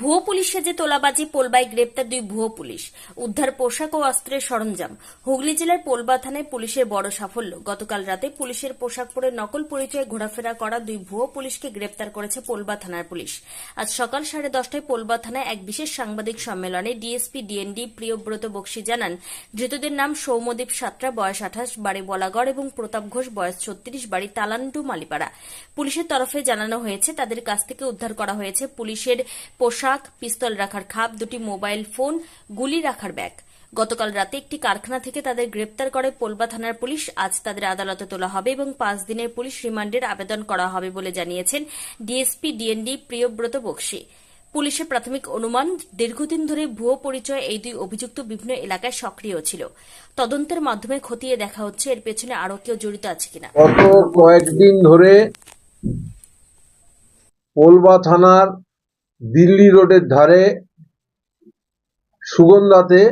ভুয়ো পুলিশ সেজে তোলাবাজি পোলবাই গ্রেপ্তার দুই ভুয়ো পুলিশ। উদ্ধার পোশাক ও অস্ত্রের সরঞ্জাম। হুগলি জেলার পোলবা থানায় পুলিশের বড় সাফল্য। গতকাল রাতে পুলিশের পোশাক পরে নকল পরিচয়ে ঘোরাফেরা করা দুই ভুয়ো পুলিশকে গ্রেপ্তার করেছে পোলবা থানার পুলিশ। আজ সকাল সাড়ে দশটায় পোলবা থানায় এক বিশেষ সাংবাদিক সম্মেলনে ডিএসপি, ডিএনডি, প্রিয়ব্রত বক্সি জানান, ধৃতদের নাম সৌম্যদীপ সাতরা, বয়স আঠাশ, বাড়ি বলাগড় এবং প্রতাপ ঘোষ, বয়স ছত্রিশ, বাড়ি তালান্ডু মালিপাড়া। পুলিশের তরফে জানানো হয়েছে, তাদের কাছ থেকে উদ্ধার করা হয়েছে পুলিশের পোশাক পিস্তল রাখার খাপ, দুটি মোবাইল ফোন, গুলি রাখার ব্যাগ। গতকাল রাতে একটি কারখানা থেকে তাদের গ্রেপ্তার করে পোলবা থানার পুলিশ। আজ তাদের আদালতে তোলা হবে এবং পাঁচ দিনের পুলিশ রিমান্ডের আবেদন করা হবে বলে জানিয়েছেন ডিএসপি, ডিএনডি, প্রিয়ব্রত বক্সি। পুলিশের প্রাথমিক অনুমান, দীর্ঘদিন ধরে ভুয়ো পরিচয় এই দুই অভিযুক্ত বিভিন্ন এলাকায় সক্রিয় ছিল। তদন্তের মাধ্যমে খতিয়ে দেখা হচ্ছে এর পেছনে আরও কেউ জড়িত আছে কিনা। গত কয়েকদিন ধরে পোলবা থানার দিল্লি রোডের ধারে সুগন্ধাতে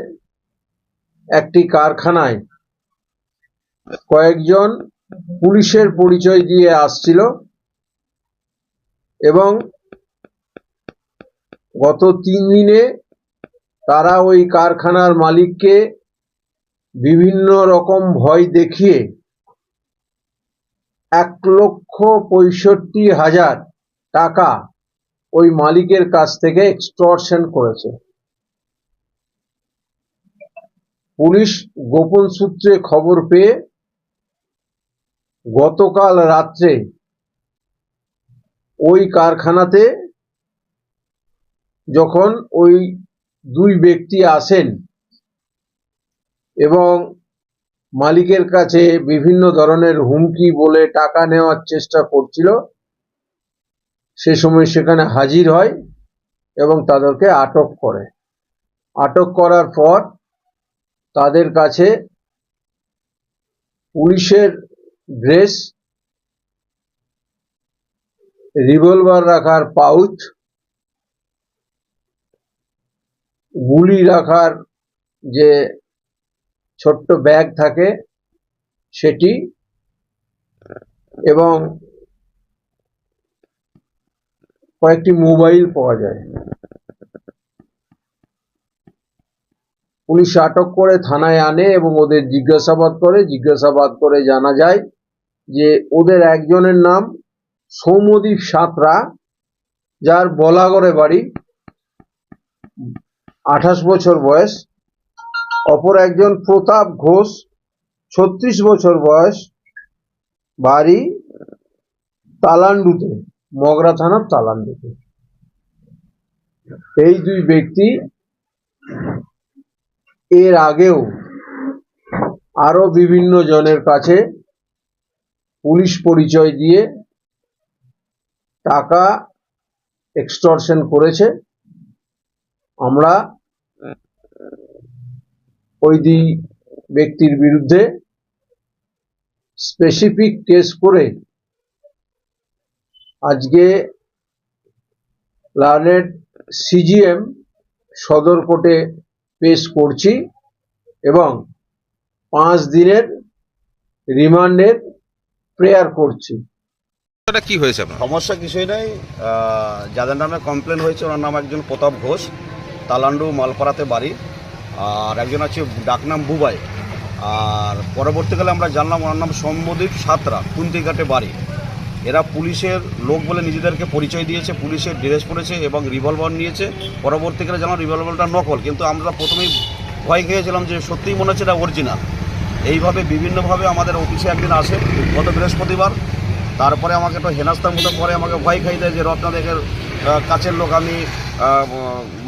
একটি কারখানায় কয়েকজন পুলিশের পরিচয় দিয়ে আসছিল এবং গত তিন দিনে তারা ওই কারখানার মালিককে বিভিন্ন রকম ভয় দেখিয়ে এক লক্ষ পঁয়ষট্টি হাজার টাকা ওই মালিকের কাছ থেকে এক্সটর্শন করেছে। পুলিশ গোপন সূত্রে খবর পেয়ে গতকাল রাত্রে ওই কারখানাতে যখন ওই দুই ব্যক্তি আসেন এবং মালিকের কাছে বিভিন্ন ধরনের হুমকি বলে টাকা নেওয়ার চেষ্টা করছিল সে সময় সেখানে হাজির হয় এবং তাদেরকে আটক করে। আটক করার পর তাদের কাছে পুলিশের ড্রেস, রিভলভার রাখার পাউচ, গুলি রাখার যে ছোট্ট ব্যাগ থাকে সেটি এবং কয়েকটি মোবাইল পাওয়া যায়। পুলিশ আটক করে, থানায় আনে এবং ওদের জিজ্ঞাসাবাদ করে। জিজ্ঞাসাবাদ করে জানা যায় যে ওদের একজনের নাম সৌম্যদীপ সাঁতরা, যার বলাগড়ে বাড়ি আঠাশ বছর বয়স। অপর একজন প্রতাপ ঘোষ, ছত্রিশ বছর বয়স, বাড়ি তালান্ডুতে। মগরা থানার তালান্ডুতে এই দুই ব্যক্তি এর আগেও আরও বিভিন্ন জনের কাছে পুলিশ পরিচয় দিয়ে টাকা এক্সটর্শন করেছে। আমরা ওই দুই ব্যক্তির বিরুদ্ধে স্পেসিফিক কেস করে আজকে লার্নেড সিজিএম সদর কোর্টে পেশ করছি এবং পাঁচ দিনের রিমান্ডের প্রেয়ার করছি। এটা কি হয়েছে সমস্যা কিছুই নেই। আহ, যাদের নামে কমপ্লেন হয়েছে ওনার নাম একজন প্রতাপ ঘোষ তালান্ডু মালপাড়াতে বাড়ি আর একজন আছে ডাকনাম বুবাই। আর পরবর্তীকালে আমরা জানলাম ওনার নাম সম্বোদীপ সাতরা কুন্তিঘাটে বাড়ি। এরা পুলিশের লোক বলে নিজেদেরকে পরিচয় দিয়েছে পুলিশের ড্রেস পরেছে এবং রিভলভার নিয়েছে। পরবর্তীকালে জানলাম রিভলভারটা নকল। কিন্তু আমরা প্রথমেই ভয় খেয়েছিলাম যে সত্যিই মনে হচ্ছে এটা অরিজিনাল এইভাবে বিভিন্নভাবে আমাদের অফিসে একদিন আসে গত বৃহস্পতিবার। তারপরে আমাকে একটু হেনাস্তার মতো করে আমাকে ভয় খাই দেয় যে রত্নাদেকের আহ, কাছের লোক আমি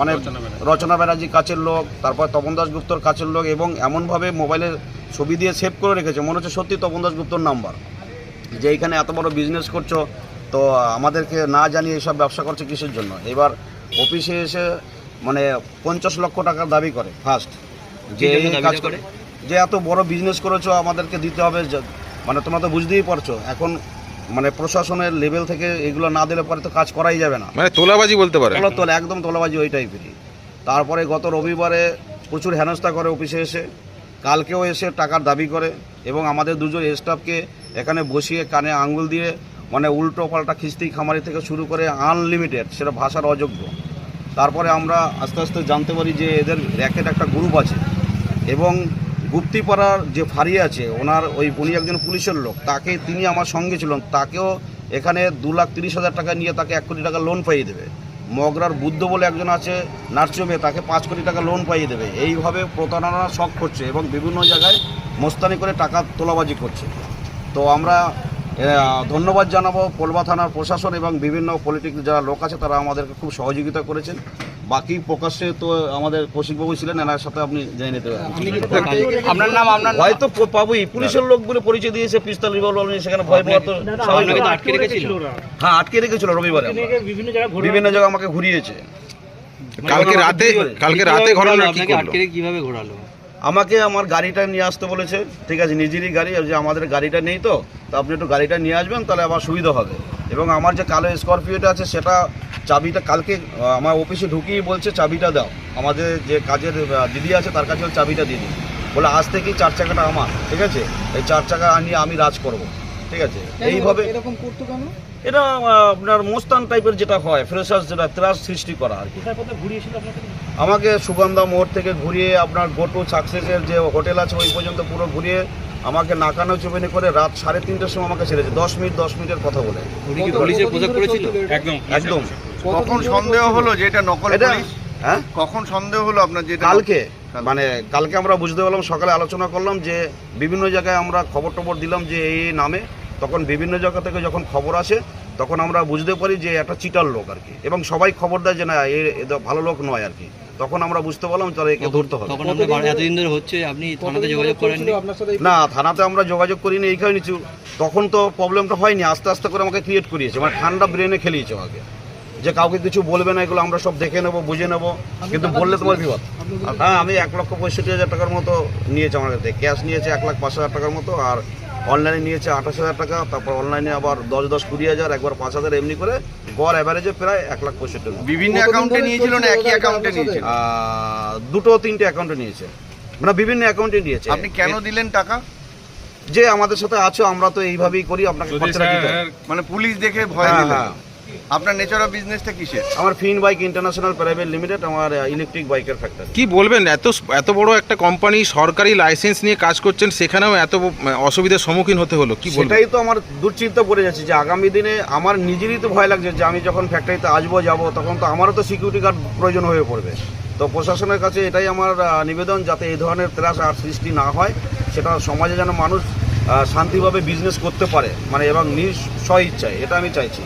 মানে রচনা ব্যানার্জি। কাছের লোক তারপর তপন দাসগুপ্তর কাছের লোক এবং এমনভাবে মোবাইলে ছবি দিয়ে সেভ করে রেখেছে। মনে হচ্ছে সত্যি তপন দাসগুপ্তর নাম্বার। যে এইখানে এত বড় বিজনেস করছ তো আমাদেরকে না জানিয়ে এইসব ব্যবসা করছে কিসের জন্য? এবার অফিসে এসে মানে পঞ্চাশ লক্ষ টাকার দাবি করে ফার্স্ট যে কাজ করে? যে এত বড় বিজনেস করেছ আমাদেরকে দিতে হবে মানে তোমরা তো বুঝতেই পারছ এখন মানে প্রশাসনের লেভেল থেকে এগুলো না দিলে পরে তো কাজ করাই যাবে না। মানে তোলাবাজি বলতে পারে তোলা তোলা একদম তোলাবাজি ওই টাইপেরই তারপরে গত রবিবারে প্রচুর হেনস্থা করে অফিসে এসে কালকেও এসে টাকার দাবি করে এবং আমাদের দুজন স্টাফকে এখানে বসিয়ে কানে আঙ্গুল দিয়ে মানে উল্টো পাল্টা খিস্তি খামারি থেকে শুরু করে আনলিমিটেড সেটা ভাষার অযোগ্য। তারপরে আমরা আস্তে আস্তে জানতে পারি যে এদের র্যাকেট একটা গ্রুপ আছে এবং গুপ্তিপাড়ার যে ফাঁড়ি আছে, ওনার ওই উনি একজন পুলিশের লোক, তাকে তিনি আমার সঙ্গে ছিলেন, তাকেও এখানে দু লাখ তিরিশ হাজার টাকা নিয়ে তাকে এক কোটি টাকা লোন পাইয়ে দেবে। মগরার বুদ্ধ বলে একজন আছে নার্সিওমে তাকে পাঁচ কোটি টাকা লোন পাইয়ে দেবে। এইভাবে প্রতারণা শখ করছে এবং বিভিন্ন জায়গায় মোস্তানি করে টাকা তোলাবাজি করছে। তো আমরা ধন্যবাদ জানাব পোলবা থানার প্রশাসন এবং বিভিন্ন পলিটিক্যাল যারা লোক আছে তারা আমাদেরকে খুব সহযোগিতা করেছেন। বাকি প্রকাশ্যে তো আমাদের কৌশিকবাবু ছিলেন এনার সাথে আপনি জেনে নিতে পারেন। আপনার নাম আপনার হয়তো পাবোই পুলিশের লোক বলে পরিচয় দিয়েছে পিস্তল রিভলভার নিয়ে সেখানে ভয় পাওয়া তো আটকে রেখেছিল। হ্যাঁ আটকে রেখেছিল রবিবারে। বিভিন্ন জায়গায় আমাকে ঘুরিয়েছে। কালকে রাতে কালকে রাতে ঘটনা কি করল? আটকে রেখে কীভাবে ঘোরালো? আমাকে আমার গাড়িটা নিয়ে আসতে বলেছে। ঠিক আছে নিজেরই গাড়ি আর যে আমাদের গাড়িটা নেই তো তো আপনি একটু গাড়িটা নিয়ে আসবেন তাহলে আমার সুবিধা হবে। এবং আমার যে কালো স্করপিওটা আছে সেটা চাবিটা কালকে আমার অফিসে ঢুকিয়ে বলছে চাবিটা দাও। আমাদের যে কাজের দিদি আছে তার কাছে চাবিটা দিদি বলে আজ থেকেই চার চাকাটা আমার ঠিক আছে? এই চার চাকা নিয়ে আমি রাজ করব। ঠিক আছে? এইভাবে এরকম করতো কেন? এটা আপনার মোস্তান টাইপের যেটা হয় ফ্রেশার্স যেটা ত্রাস সৃষ্টি করা আর কি। আমাকে সুগন্ধা মোড় থেকে ঘুরিয়ে আপনার গোটু সাকসেসের যে হোটেল আছে ওই পর্যন্ত পুরো ঘুরিয়ে আমাকে নাকানো চুবেনি করে রাত সাড়ে তিনটের সময় আমাকে ছেড়েছে। দশ মিনিট দশ মিনিটের কথা বলে। করেছিল একদম। কখন সন্দেহ হলো যে এটা নকল এটা হ্যাঁ? কখন সন্দেহ হলো আপনার যে কালকে। মানে কালকে আমরা বুঝতে পারলাম সকালে আলোচনা করলাম যে বিভিন্ন জায়গায় আমরা খবর টবর দিলাম যে এই নামে। তখন বিভিন্ন জায়গা থেকে যখন খবর আসে তখন আমরা বুঝতে পারি যে একটা চিটার লোক আর কি। এবং সবাই খবর দেয় যে না এ ভালো লোক নয় আর কি। তখন আমরা বুঝতে পারলাম তাহলে একে ধরতে হবে। তখন আপনার এতদিন ধরে হচ্ছে আপনি থানাতে যোগাযোগ করেননি? না থানাতে আমরা যোগাযোগ করিনি এই কারণে নিচু তখন তো প্রবলেমটা হয়নি আস্তে আস্তে করে আমাকে ক্রিয়েট করিয়েছে। মানে ঠান্ডা ব্রেনে খেলিয়েছে আমাকে। যে কাউকে কিছু বলবে না এগুলো আমরা সব দেখে নেব বুঝে নেব। কিন্তু বললে তোমার বিপদ। হ্যাঁ আমি এক লক্ষ পঁয়ষট্টি হাজার টাকার মতো নিয়েছে আমার কাছে। ক্যাশ নিয়েছে এক লাখ পাঁচ হাজার টাকার মতো আর অনলাইনে নিয়েছে আঠাশ হাজার টাকা তারপর অনলাইনে আবার দশ দশ কুড়ি হাজার একবার পাঁচ হাজার এমনি করে গড় অ্যাভারেজে প্রায় এক লাখ পঁয়ষট্টি। বিভিন্ন অ্যাকাউন্টে নিয়েছিল না একই অ্যাকাউন্টে নিয়েছিল? আহ, দুটো তিনটে অ্যাকাউন্টে নিয়েছে। মানে বিভিন্ন অ্যাকাউন্টে নিয়েছে। আপনি কেন দিলেন টাকা? যে আমাদের সাথে আছো আমরা তো এইভাবেই করি আপনাকে মানে পুলিশ দেখে ভয় হ্যাঁ, হ্যাঁ। আপনার নেচার অফ বিজনেসটা কিসের? আমার Fin Bike international private limited আমার ইলেকট্রিক বাইকের ফ্যাক্টরি কি বলবেন? এত এত বড় একটা কোম্পানি সরকারি লাইসেন্স নিয়ে কাজ করছেন সেখানেও এত অসুবিধার সম্মুখীন হতে হলো কি বলবেন? সেটাই তো আমার দুশ্চিন্তা পড়ে যাচ্ছে যে আগামী দিনে আমার নিজেরই তো ভয় লাগছে যে আমি যখন ফ্যাক্টরিতে আসব যাব তখন তো আমারও তো সিকিউরিটি গার্ড প্রয়োজন হয়ে পড়বে। তো প্রশাসনের কাছে এটাই আমার নিবেদন যাতে এই ধরনের ত্রাস আর সৃষ্টি না হয় সেটা সমাজে যেন মানুষ শান্তিভাবে বিজনেস করতে পারে মানে এবং নিজ স্ব ইচ্ছায় এটা আমি চাইছি।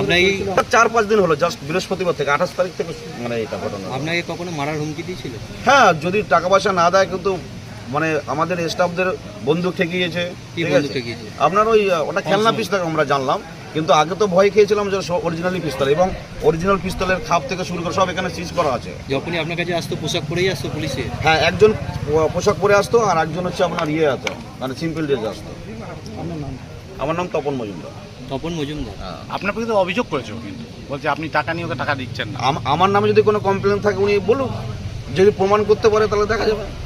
আপনাকে চার পাঁচ দিন হলো জাস্ট বৃহস্পতিবার থেকে আঠাশ তারিখ থেকে মানে এটা ঘটনা। আপনাকে কখনো মারার হুমকি দিয়েছিল? হ্যাঁ যদি টাকা পয়সা না দেয় কিন্তু মানে আমাদের স্টাফদের বন্দুক ঠেকিয়েছে? আপনার ওই ওটা খেলনা পিস্তল আমরা জানলাম কিন্তু আগে তো ভয় খেয়েছিলাম যে অরিজিনালি পিস্তল এবং অরিজিনাল পিস্তলের খাপ থেকে শুরু করে সব এখানে সিজ করা আছে। যখনই আপনার কাছে আসতো পোশাক পরেই আসতো পুলিশে? হ্যাঁ একজন পোশাক পরে আসতো আর একজন হচ্ছে আপনার ইয়ে আসতো মানে সিম্পল ড্রেস আসতো। আমার নাম তপন মজুমদার। তপন মজুমদার। আপনার প্রতি তো অভিযোগ করেছে ও কিন্তু। বলছে আপনি টাকা নিয়ে ওকে টাকা দিচ্ছেন না। আম- আমার নামে যদি কোনো কমপ্লেন থাকে উনি বলুন যদি প্রমাণ করতে পারে তাহলে দেখা যাবে।